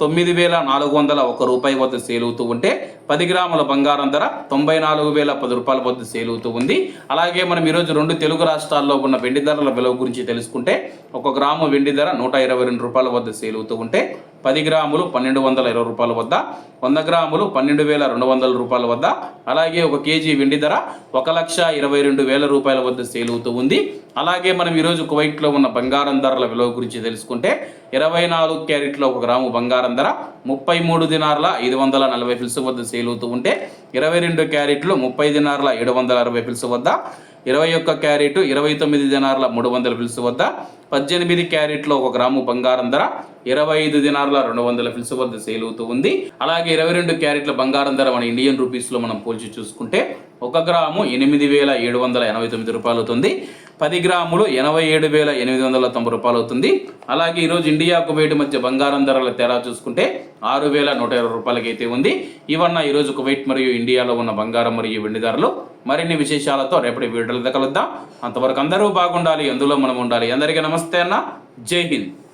తొమ్మిది వేల నాలుగు వందల ఒక రూపాయి వద్ద సేల్ అవుతూ ఉంటే పది గ్రాముల బంగారం ధర తొంభై నాలుగు వేల పది రూపాయల వద్ద సేల్ అవుతూ ఉంది. అలాగే మనం ఈరోజు రెండు తెలుగు రాష్ట్రాల్లో ఉన్న వెండి ధరల విలువ గురించి తెలుసుకుంటే ఒక గ్రాము వెండి ధర నూట ఇరవై రెండు రూపాయల వద్ద సేల్ అవుతూ ఉంటే పది గ్రాములు పన్నెండు వందల ఇరవై రూపాయల వద్ద వంద గ్రాములు పన్నెండు వేల రెండు వందల రూపాయల వద్ద అలాగే ఒక కేజీ వెండి ధర ఒక లక్ష ఇరవై రెండు వేల రూపాయల వద్ద సేల్ అవుతూ ఉంది. అలాగే మనం ఈరోజు కువైట్లో ఉన్న బంగారం ధరల విలువ గురించి తెలుసుకుంటే ఇరవై నాలుగు క్యారెట్లో ఒక గ్రాము బంగారం ధర ముప్పై మూడు దినార్ల ఐదు వందల నలభై ఫిల్స్ వద్ద సేల్ అవుతూ ఉంటే ఇరవై రెండు క్యారెట్లు ముప్పై దినార్ల ఏడు వందల అరవై ఫిల్స్ వద్ద ఇరవై ఒక్క క్యారెట్ ఇరవై తొమ్మిది దినార్ల మూడు వందల ఫిల్స్ వద్ద పద్దెనిమిది క్యారెట్లో ఒక గ్రాము బంగారం ధర ఇరవై ఐదు దినార్ల రెండు వందల ఫిల్స్ వద్ద సేల్ అవుతూ ఉంది. అలాగే ఇరవై రెండు క్యారెట్ల బంగారం ధర మన ఇండియన్ రూపీస్లో మనం పోల్చి చూసుకుంటే ఒక గ్రాము ఎనిమిది వేల ఏడు వందల ఎనభై తొమ్మిది రూపాయలు అవుతుంది. పది గ్రాములు ఎనభై ఏడు వేల ఎనిమిది వందల తొంభై రూపాయలు అవుతుంది. అలాగే ఈరోజు ఇండియా కువైట్ మధ్య బంగారం ధరల తేడా చూసుకుంటే ఆరు వేల నూట ఇరవై రూపాయలకి అయితే ఉంది. ఇవన్న ఈరోజు కువైట్ మరియు ఇండియాలో ఉన్న బంగారం మరియు వెండి ధరలు మరిన్ని విశేషాలతో రేపటి వీడియోలతో కలుద్దాం. అంతవరకు అందరూ బాగుండాలి అందులో మనం ఉండాలి. అందరికీ నమస్తే అన్న. జై హింద్.